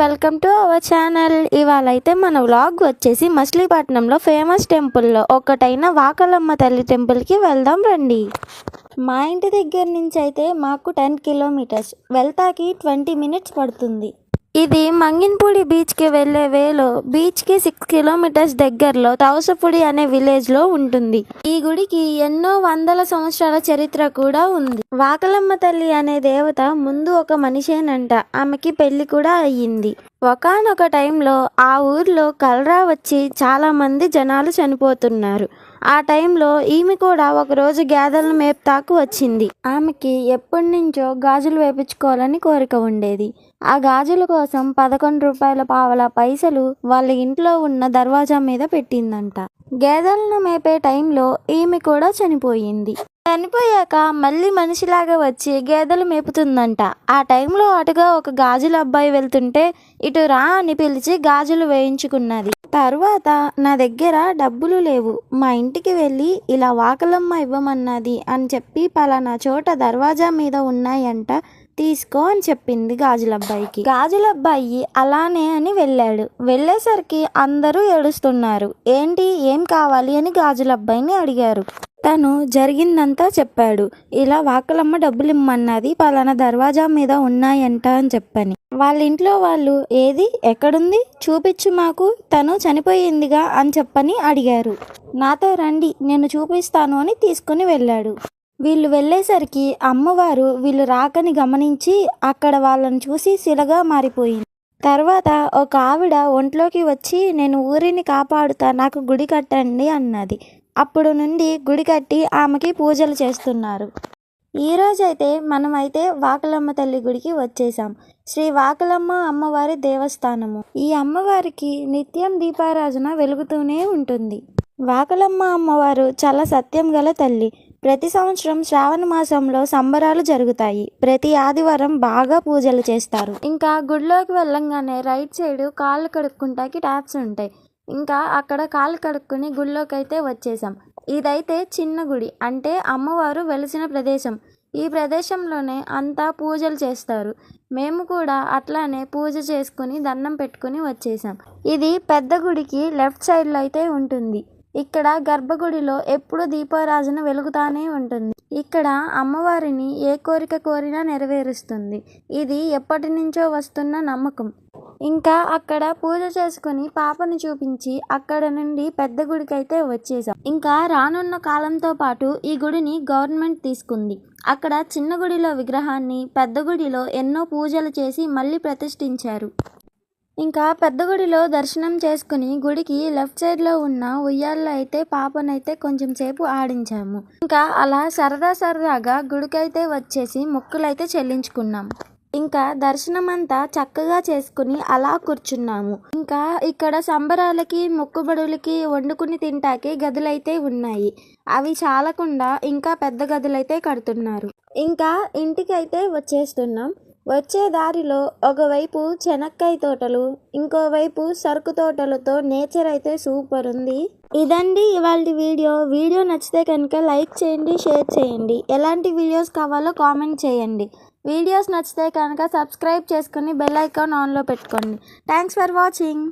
Welcome to our channel. ఇవాళ అయితే మన వ్లాగ్ వచ్చేసి మచిలీపట్నంలో ఫేమస్ టెంపుల్లో ఒకటైన వాకలమ్మ తల్లి టెంపుల్కి వెళ్దాం రండి. మా ఇంటి దగ్గర నుంచి అయితే మాకు టెన్ కిలోమీటర్స్ వెళ్తాకి ట్వంటీ మినిట్స్ పడుతుంది. ఇది మంగిన్పూడి బీచ్కి వెళ్ళే వేలో బీచ్కి సిక్స్ కిలోమీటర్స్ దగ్గరలో తౌసపూడి అనే విలేజ్లో ఉంటుంది. ఈ గుడికి ఎన్నో వందల సంవత్సరాల చరిత్ర కూడా ఉంది. వాకలమ్మ తల్లి అనే దేవత ముందు ఒక మనిషేనంట ఆమెకి పెళ్ళి కూడా అయ్యింది. ఒకానొక టైంలో ఆ ఊర్లో కలరా వచ్చి చాలామంది జనాలు చనిపోతున్నారు. ఆ టైంలో ఈమె కూడా ఒకరోజు గేదెలను మేపుతాకు వచ్చింది. ఆమెకి ఎప్పటి నుంచో గాజులు వేపించుకోవాలని కోరిక ఉండేది. ఆ గాజుల కోసం పదకొండు రూపాయల పావల పైసలు వాళ్ళ ఇంట్లో ఉన్న దర్వాజా మీద పెట్టిందంట. గేదెలను మేపే టైంలో ఈమె కూడా చనిపోయింది. చనిపోయాక మళ్ళీ మనిషిలాగా వచ్చి గేదెలు మేపుతుందంట. ఆ టైంలో అటుగా ఒక గాజుల అబ్బాయి వెళ్తుంటే ఇటు రా అని పిలిచి గాజులు వేయించుకున్నది. తర్వాత నా దగ్గర డబ్బులు లేవు. మా ఇంటికి వెళ్ళి ఇలా వాకలమ్మ ఇవ్వమన్నది అని చెప్పి పలానా చోట దర్వాజా మీద ఉన్నాయంట. తీసుకో అని చెప్పింది గాజులబ్బాయికి. గాజులబ్బాయి అలానే అని వెళ్ళాడు. వెళ్ళేసరికి అందరూ ఏడుస్తున్నారు. ఏంటి? ఏం కావాలి అని గాజులబ్బాయిని అడిగారు. తను జరిగిందంతా చెప్పాడు. ఇలా వాకలమ్మ డబ్బులు ఇమ్మన్నది పలానా దర్వాజా మీద ఉన్నాయంట అని చెప్పని. వాళ్ళ ఇంట్లో వాళ్ళు ఏది? ఎక్కడుంది? చూపించు మాకు. తను చనిపోయిందిగా అని చెప్పని అడిగారు. నాతో రండి. నేను చూపిస్తాను అని తీసుకుని వెళ్ళాడు. వీళ్ళు వెళ్ళేసరికి అమ్మవారు వీళ్ళు రాకని గమనించి అక్కడ వాళ్ళని చూసి శిలగా మారిపోయింది. తర్వాత ఒక ఆవిడ ఒంట్లోకి వచ్చి నేను ఊరిని కాపాడుతా నాకు గుడి కట్టండి అన్నది. అప్పుడు నుండి గుడి కట్టి ఆమెకి పూజలు చేస్తున్నారు. ఈరోజైతే మనమైతే వాకలమ్మ తల్లి గుడికి వచ్చేసాం. శ్రీ వాకలమ్మ అమ్మవారి దేవస్థానము. ఈ అమ్మవారికి నిత్యం దీపారాజన వెలుగుతూనే ఉంటుంది. వాకలమ్మ అమ్మవారు చాలా సత్యం గల తల్లి. ప్రతి సంవత్సరం శ్రావణ మాసంలో సంబరాలు జరుగుతాయి. ప్రతి ఆదివారం బాగా పూజలు చేస్తారు. ఇంకా గుడిలోకి వెళ్ళంగానే రైట్ సైడ్ కాళ్ళు కడుక్కుంటాకి ట్యాప్స్ ఉంటాయి. ఇంకా అక్కడ కాళ్ళు కడుక్కుని గుడిలోకి అయితే వచ్చేసాం ఇదైతే చిన్న గుడి. అంటే అమ్మవారు వెలిసిన ప్రదేశం. ఈ ప్రదేశంలోనే అంతా పూజలు చేస్తారు. మేము కూడా అట్లానే పూజ చేసుకుని దండం పెట్టుకుని వచ్చేసాం ఇది పెద్ద గుడికి లెఫ్ట్ సైడ్లో అయితే ఉంటుంది. ఇక్కడ గర్భగుడిలో ఎప్పుడు దీపారాజన వెలుగుతానే ఉంటుంది. ఇక్కడ అమ్మవారిని ఏ కోరిక కోరినా నెరవేరుస్తుంది. ఇది ఎప్పటి నుంచో వస్తున్న నమ్మకం. ఇంకా అక్కడ పూజ చేసుకుని పాపని చూపించి అక్కడ నుండి పెద్ద గుడికి అయితే వచ్చేసాం ఇంకా రానున్న కాలంతో పాటు ఈ గుడిని గవర్నమెంట్ తీసుకుంది. అక్కడ చిన్న గుడిలో విగ్రహాన్ని పెద్ద గుడిలో ఎన్నో పూజలు చేసి మళ్ళీ ప్రతిష్ఠించారు. ఇంకా పెద్ద గుడిలో దర్శనం చేసుకుని గుడికి లెఫ్ట్ సైడ్లో ఉన్న ఉయ్యాల్లో అయితే పాపనైతే కొంచెం సేపు ఆడించాము. ఇంకా అలా సరదా సరదాగా గుడికైతే వచ్చేసి మొక్కులైతే చెల్లించుకున్నాం. ఇంకా దర్శనం అంతా చక్కగా చేసుకుని అలా కూర్చున్నాము. ఇంకా ఇక్కడ సంబరాలకి మొక్కుబడులకి వండుకుని తింటాకి గదులైతే ఉన్నాయి. అవి చాలకుండా ఇంకా పెద్ద గదులైతే కడుతున్నారు. ఇంకా ఇంటికైతే వచ్చేస్తున్నాం. వచ్చే దారిలో ఒకవైపు చెనక్కాయ తోటలు ఇంకోవైపు సరుకు తోటలతో నేచర్ అయితే సూపర్ ఉంది. ఇదండి ఇవాళ వీడియో. వీడియో నచ్చితే కనుక లైక్ చేయండి షేర్ చేయండి. ఎలాంటి వీడియోస్ కావాలో కామెంట్ చేయండి. వీడియోస్ నచ్చితే కనుక సబ్స్క్రైబ్ చేసుకుని బెల్ ఐకాన్ ఆన్లో పెట్టుకోండి. Thanks for watching.